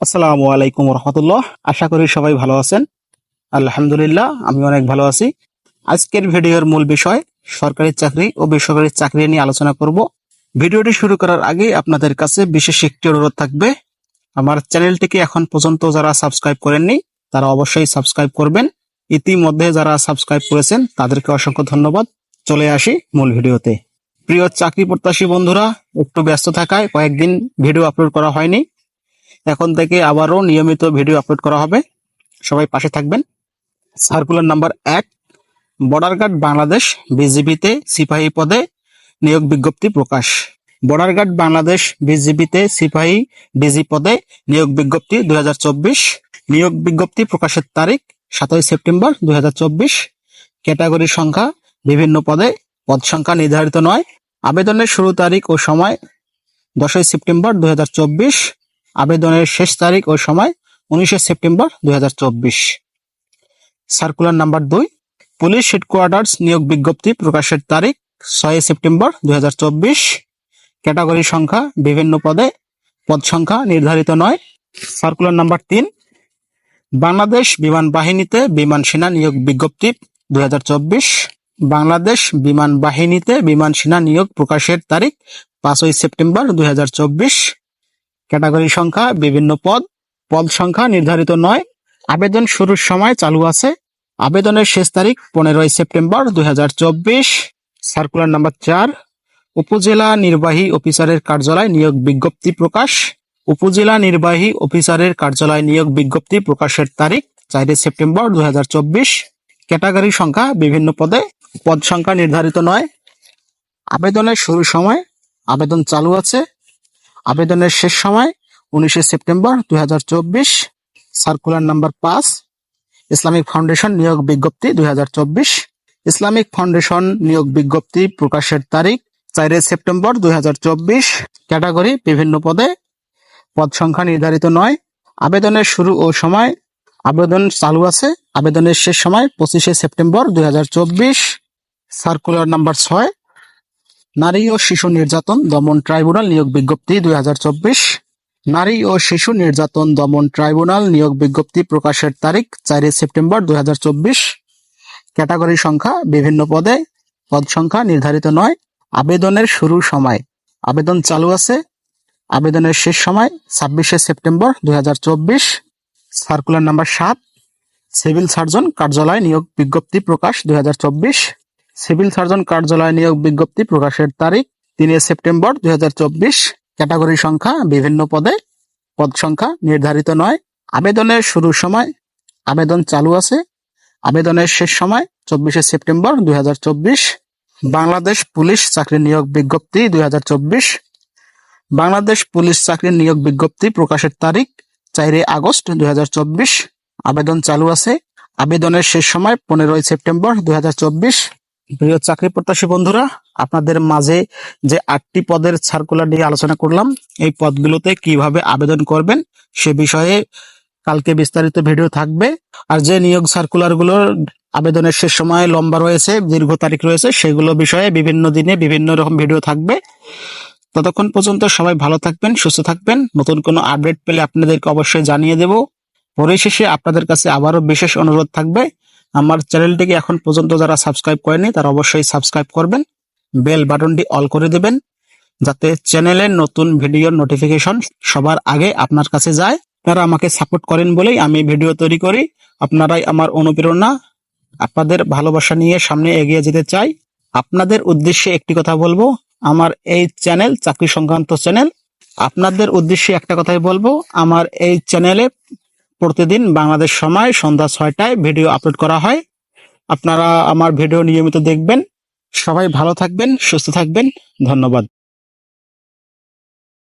আসসালামু আলাইকুম রহমতুল্লাহ আশা করি সবাই ভালো আছেন। আলহামদুলিল্লাহ, আমি অনেক ভালো আছি। আজকের ভিডিওর মূল বিষয়, সরকারি চাকরি ও বেসরকারি চাকরি নিয়ে আলোচনা করব। ভিডিওটি শুরু করার আগে আপনাদের কাছে বিশেষ একটি অনুরোধ থাকবে। আমার চ্যানেলটিকে এখন পর্যন্ত যারা সাবস্ক্রাইব করেননি, তারা অবশ্যই সাবস্ক্রাইব করবেন। ইতিমধ্যে যারা সাবস্ক্রাইব করেছেন, তাদেরকে অসংখ্য ধন্যবাদ। চলে আসি মূল ভিডিওতে। প্রিয় চাকরি প্রত্যাশী বন্ধুরা, একটু ব্যস্ত থাকায় কয়েকদিন ভিডিও আপলোড করা হয়নি। এখন থেকে আবারও নিয়মিত ভিডিও আপলোড করা হবে। সবাই পাশে থাকবেন। সার্কুলার নাম্বার এক, বর্ডার গার্ড বাংলাদেশ, বিজিবিতে সিপাহী পদে নিয়োগ বিজ্ঞপ্তি প্রকাশ। বর্ডার গার্ড বাংলাদেশ, বিজিবিতে সিপাহী, ডিজি পদে নিয়োগ বিজ্ঞপ্তি দুই হাজার চব্বিশ। নিয়োগ বিজ্ঞপ্তি প্রকাশের তারিখ সাতই সেপ্টেম্বর দু হাজার চব্বিশ। ক্যাটাগরি সংখ্যা, বিভিন্ন পদে পদ সংখ্যা নির্ধারিত নয়। আবেদনের শুরু তারিখ ও সময় দশই সেপ্টেম্বর দু হাজার চব্বিশ। আবেদনের শেষ তারিখ ও সময় উনিশে সেপ্টেম্বর দুই হাজার চব্বিশ। সার্কুলার নাম্বার দুই, পুলিশ হেডকোয়ার্টার্স নিয়োগ বিজ্ঞপ্তি প্রকাশের তারিখ ছয় সেপ্টেম্বর দুই হাজার চব্বিশ। ক্যাটাগরি সংখ্যা বিভিন্ন পদে, পদ সংখ্যা নির্ধারিত নয়। সার্কুলার নাম্বার তিন, বাংলাদেশ বিমান বাহিনীতে বিমান সেনা নিয়োগ বিজ্ঞপ্তি দুই হাজার চব্বিশ। বাংলাদেশ বিমান বাহিনীতে বিমান সেনা নিয়োগ প্রকাশের তারিখ পাঁচই সেপ্টেম্বর দুই হাজার চব্বিশ। ক্যাটাগরি সংখ্যা, বিভিন্ন পদ। পদ সংখ্যা নির্ধারিত নয়। আবেদন শুরুর সময় চালু আছে। আবেদনের শেষ তারিখ পনেরোই সেপ্টেম্বর দু হাজার চব্বিশ। সার্কুলার নাম্বার চার, উপজেলা নির্বাহী অফিসারের কার্যালয় নিয়োগ বিজ্ঞপ্তি প্রকাশ। উপজেলা নির্বাহী অফিসারের কার্যালয় নিয়োগ বিজ্ঞপ্তি প্রকাশের তারিখ চারই সেপ্টেম্বর দুই হাজার চব্বিশ। ক্যাটাগরি সংখ্যা, বিভিন্ন পদে। পদ সংখ্যা নির্ধারিত নয়। আবেদনের শুরুর সময় আবেদন চালু আছে। আবেদনের শেষ সময় উনিশে সেপ্টেম্বর দুই হাজার চব্বিশ সার্কুলার নাম্বার পাঁচ, ইসলামিক ফাউন্ডেশন নিয়োগ বিজ্ঞপ্তি দুই হাজার চব্বিশ। ইসলামিক ফাউন্ডেশন নিয়োগ বিজ্ঞপ্তি প্রকাশের তারিখ চারই সেপ্টেম্বর দুই হাজার চব্বিশ, ক্যাটাগরি বিভিন্ন পদে, পদ সংখ্যা নির্ধারিত নয়। আবেদনের শুরু ও সময়, আবেদন চালু আছে। আবেদনের শেষ সময় পঁচিশে সেপ্টেম্বর দু হাজার চব্বিশ সার্কুলার নাম্বার ছয়। নারী ও শিশু নির্যাতন দমন ট্রাইব্যুনাল নিয়োগ বিজ্ঞপ্তি দুই হাজার চব্বিশ। নারী ও শিশু নির্যাতন দমন ট্রাইব্যুনাল নিয়োগ বিজ্ঞপ্তি প্রকাশের তারিখ চারই সেপ্টেম্বর দুই হাজার চব্বিশ। ক্যাটাগরি সংখ্যা বিভিন্ন পদে, পদ সংখ্যা নির্ধারিত নয়। আবেদনের শুরু সময়, আবেদন চালু আছে। আবেদনের শেষ সময় ছাব্বিশে সেপ্টেম্বর দুই হাজার চব্বিশ। সার্কুলার নাম্বার সাত, সিভিল সার্জন কার্যালয় নিয়োগ বিজ্ঞপ্তি প্রকাশ দুই হাজার চব্বিশ। সিভিল সার্জন কার্যালয় নিয়োগ বিজ্ঞপ্তি প্রকাশের তারিখ তিনে সেপ্টেম্বর দুই হাজার চব্বিশ। ক্যাটাগরি সংখ্যা বিভিন্ন পদে। পদ সংখ্যা নির্ধারিত নয়। আবেদনের শুরুর সময় আবেদন চালু আছে। আবেদনের শেষ সময় চব্বিশে সেপ্টেম্বর দুই হাজার চব্বিশ। বাংলাদেশ পুলিশ চাকরি নিয়োগ বিজ্ঞপ্তি দুই হাজার চব্বিশ। বাংলাদেশ পুলিশ চাকরি নিয়োগ বিজ্ঞপ্তি প্রকাশের তারিখ চারই আগস্ট দুই হাজার চব্বিশ। আবেদন চালু আছে। আবেদনের শেষ সময় পনেরোই সেপ্টেম্বর দুই হাজার চব্বিশ। প্রিয় চাকরি প্রত্যাশী বন্ধুরা, আপনাদের মাঝে যে আটটি পদের সার্কুলার নিয়ে আলোচনা করলাম, এই পদগুলোতে কীভাবে আবেদন করবেন সে বিষয়ে কালকে বিস্তারিত ভিডিও থাকবে। আর যে নিয়োগ সার্কুলারগুলোর আবেদনের শেষ সময় লম্বা রয়েছে, দীর্ঘ তারিখ রয়েছে, সেগুলো বিষয়ে বিভিন্ন দিনে বিভিন্ন রকম ভিডিও থাকবে। ততক্ষণ পর্যন্ত সবাই ভালো থাকবেন, সুস্থ থাকবেন। নতুন কোনো আপডেট পেলে আপনাদেরকে অবশ্যই জানিয়ে দেব। পরিশেষে আপনাদের কাছে আবারও বিশেষ অনুরোধ থাকবে আমার চ্যানেলটিকে এখন পর্যন্ত যারা সাবস্ক্রাইব করেনি, তারা অবশ্যই সাবস্ক্রাইব করবেন, বেল বাটনটি অল করে দেবেন, যাতে চ্যানেলের নতুন ভিডিওর নোটিফিকেশন সবার আগে আপনার কাছে যায়। আপনারা আমাকে সাপোর্ট করেন বলেই আমি ভিডিও তৈরি করি। আপনারাই আমার অনুপ্রেরণা, আপনাদের ভালোবাসা নিয়ে সামনে এগিয়ে যেতে চাই। আপনাদের উদ্দেশ্যে একটি কথা বলব, আমার এই চ্যানেল চাকরি সংক্রান্ত চ্যানেল। আপনাদের উদ্দেশ্যে একটা কথাই বলব, আমার এই চ্যানেলে প্রতিদিন বাংলাদেশ সময় সন্ধ্যা ছয়টায় ভিডিও আপলোড করা হয়। আপনারা আমার ভিডিও নিয়মিত দেখবেন। সবাই ভালো থাকবেন, সুস্থ থাকবেন। ধন্যবাদ।